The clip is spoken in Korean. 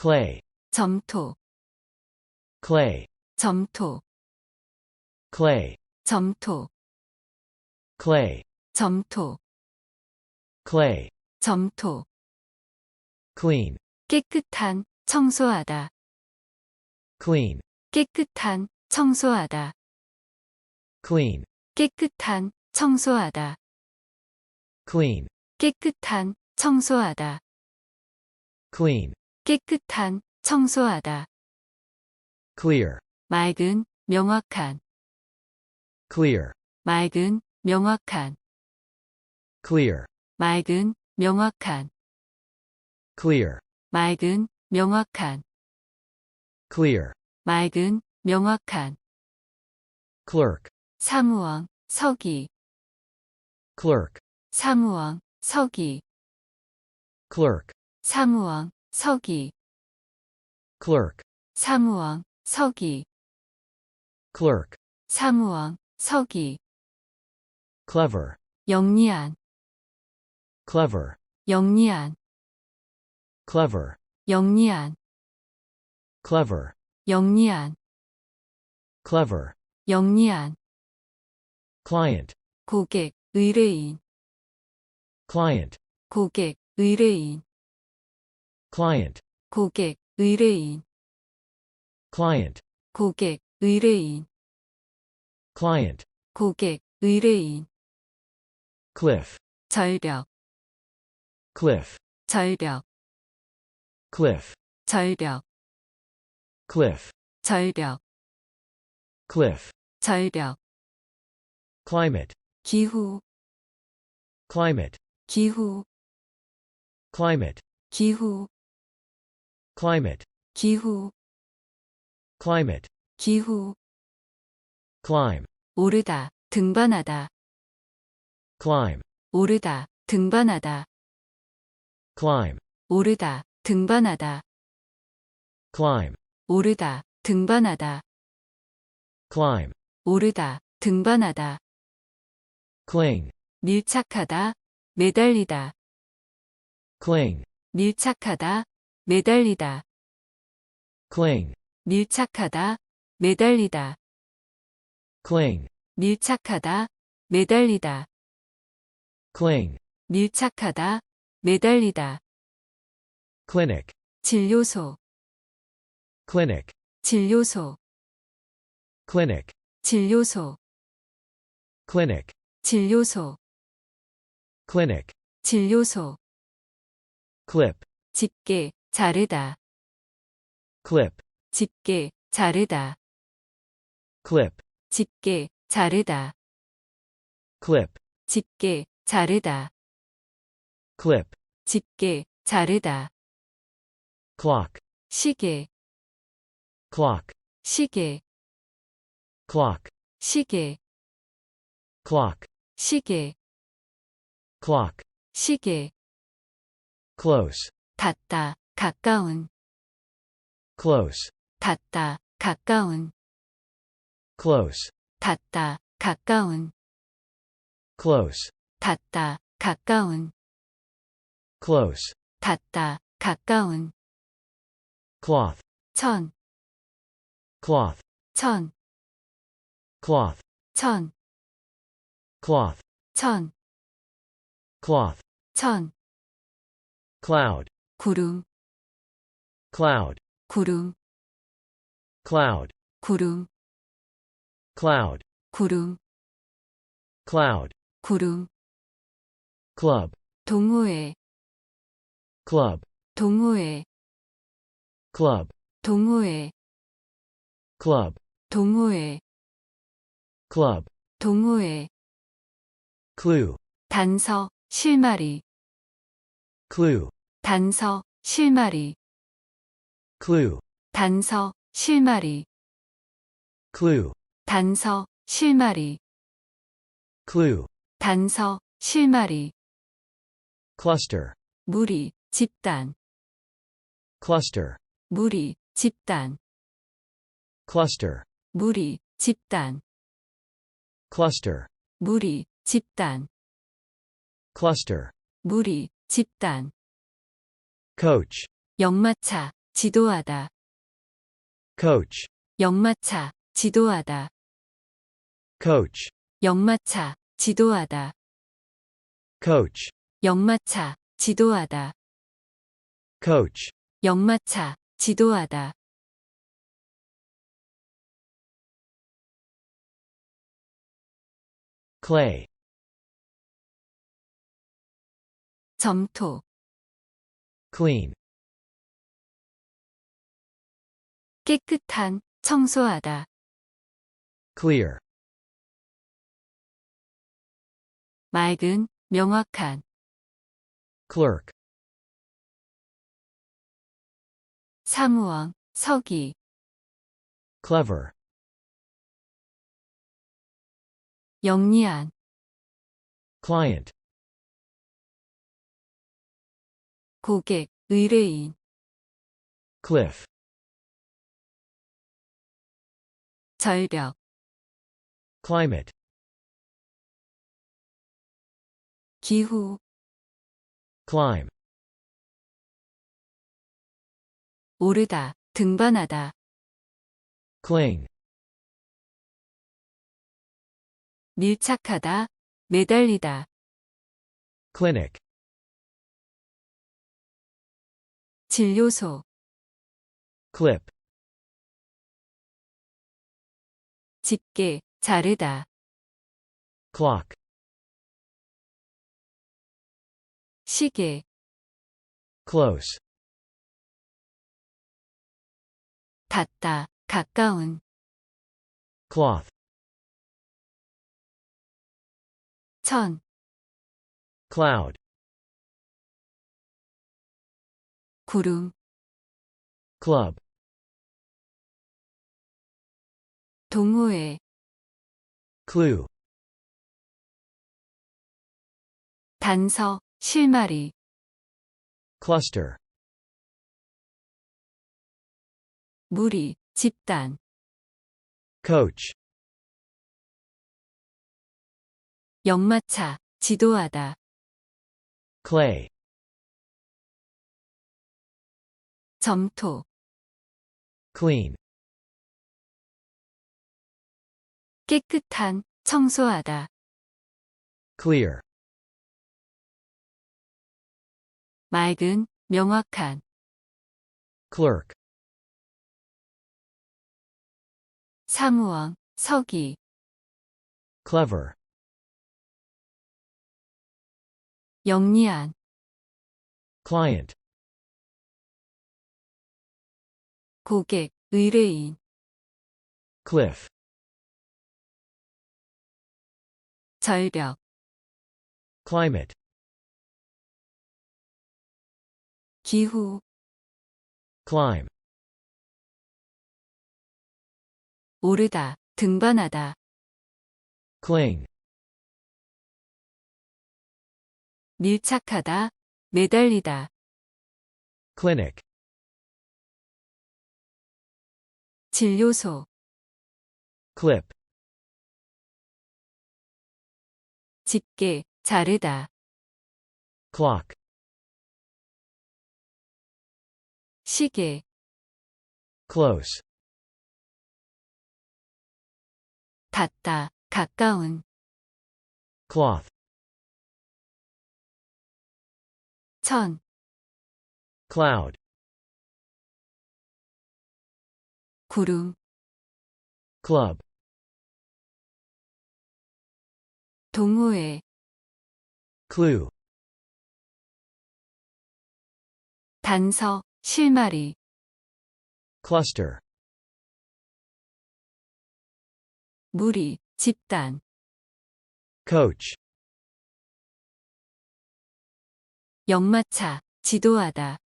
clay, 점토, clay, 점토, clay, 점토, clay, 점토, clay, 점토. clean, 깨끗한, 청소하다. clean, 깨끗한, 청소하다. clean, 깨끗한, 청소하다. clean, 깨끗한, 청소하다. clean, 깨끗한, 청소하다. clear, 맑은, 명확한, clear, 맑은, 명확한, clear, 맑은, 명확한, clear, 맑은, 명확한, clear, 맑은, 명확한, clerk, 사무원, 서기, clerk, 사무원, 서기, clerk, 사무원, 서기, clerk, 사무원, 서기, clerk, 사무원, 서기, clever, 영리한, clever, 영리한, clever, 영리한, clever, 영리한, clever, 영리한, client, 고객, 의뢰인, client, 고객, 의뢰인, client, 고객, 의뢰인, client, 고객, 의뢰인, client, 고객, 의뢰인, cliff, 절벽, cliff, 절벽, cliff, 절벽, cliff, 절벽, cliff, 절벽, climate, 기후, climate, 기후, climate, 기후, climate, 기후, climate, 기후, climb, 오르다, 등반하다, climb, 오르다, 등반하다, climb, 오르다, 등반하다, climb, 오르다, 등반하다, climb, 오르다, 등반하다, cling, 밀착하다, 매달리다, cling, 밀착하다, 매달리다, cling, 밀착하다, 매달리다, cling, 밀착하다, 매달리다, cling, 밀착하다, 매달리다, clinic, 진료소, clinic, 진료소, clinic, 진료소, clinic, 진료소, clinic, 진료소, clip, 집게, 자르다, clip, 집게, 자르다, clip, 집게, 자르다, clip, 집게, 자르다, clip, 집게, 자르다, clock, 시계, clock, 시계, clock, 시계, clock, 시계, clock, 시계, close, 닿다, 가까운, close, 닿다, 가까운, close, 닿다, 가까운, close, 닿다, 가까운, close, 닿다, 가까운, cloth, 천, cloth, 천, cloth, 천, cloth, 천, cloth, 천, cloud, 구름, cloud, 구름, cloud, 구름, cloud, 구름, cloud, 구름, club, 동호회, club, 동호회, club, 동호회, club, 동호회, club, 동호회, clue, 단서, 실마리, clue, 단서, 실마리, clue, 단서, 실마리, clue, 단서, 실마리, clue, 단서, 실마리, cluster, 무리, 집단, cluster, 무리, 집단, cluster, 무리, 집단, cluster, 무리, 집단, cluster, 무리, 집단, coach, 역마차, 지도하다. coach, 역마차, 지도하다. coach, 역마차, 지도하다. coach, 역마차, 지도하다. coach, 역마차, 지도하다. clay, 점토, clean, 깨끗한, 청소하다. clear, 맑은, 명확한. clerk, 사무원, 서기, clever, 영리한, client, 고객, 의뢰인, cliff, 절벽, climate, 기후, climb, 오르다, 등반하다, cling, 밀착하다, 매달리다, clinic, 진료소, clip, 집게, 자르다, clock, 시계, close, 닿다, 가까운, cloth, 천, cloud, 구름, club, 동호회, clue, 단서, 실마리, cluster, 무리, 집단, coach, 역마차, 지도하다, clay, 점토, clean, 깨끗한, 청소하다, clear, 맑은, 명확한, clerk, 사무원, 서기, clever, 영리한, client, 고객, 의뢰인, cliff, 절벽, climate, 기후, climb, 오르다, 등반하다, cling, 밀착하다, 매달리다, clinic, 진료소, clip, 집게, 자르다, clock, 시계, close, 닿다, 가까운, cloth, 천, cloud, 구름, club, 동호회, clue, 단서, 실마리, cluster, 무리, 집단, coach, 역마차, 지도하다,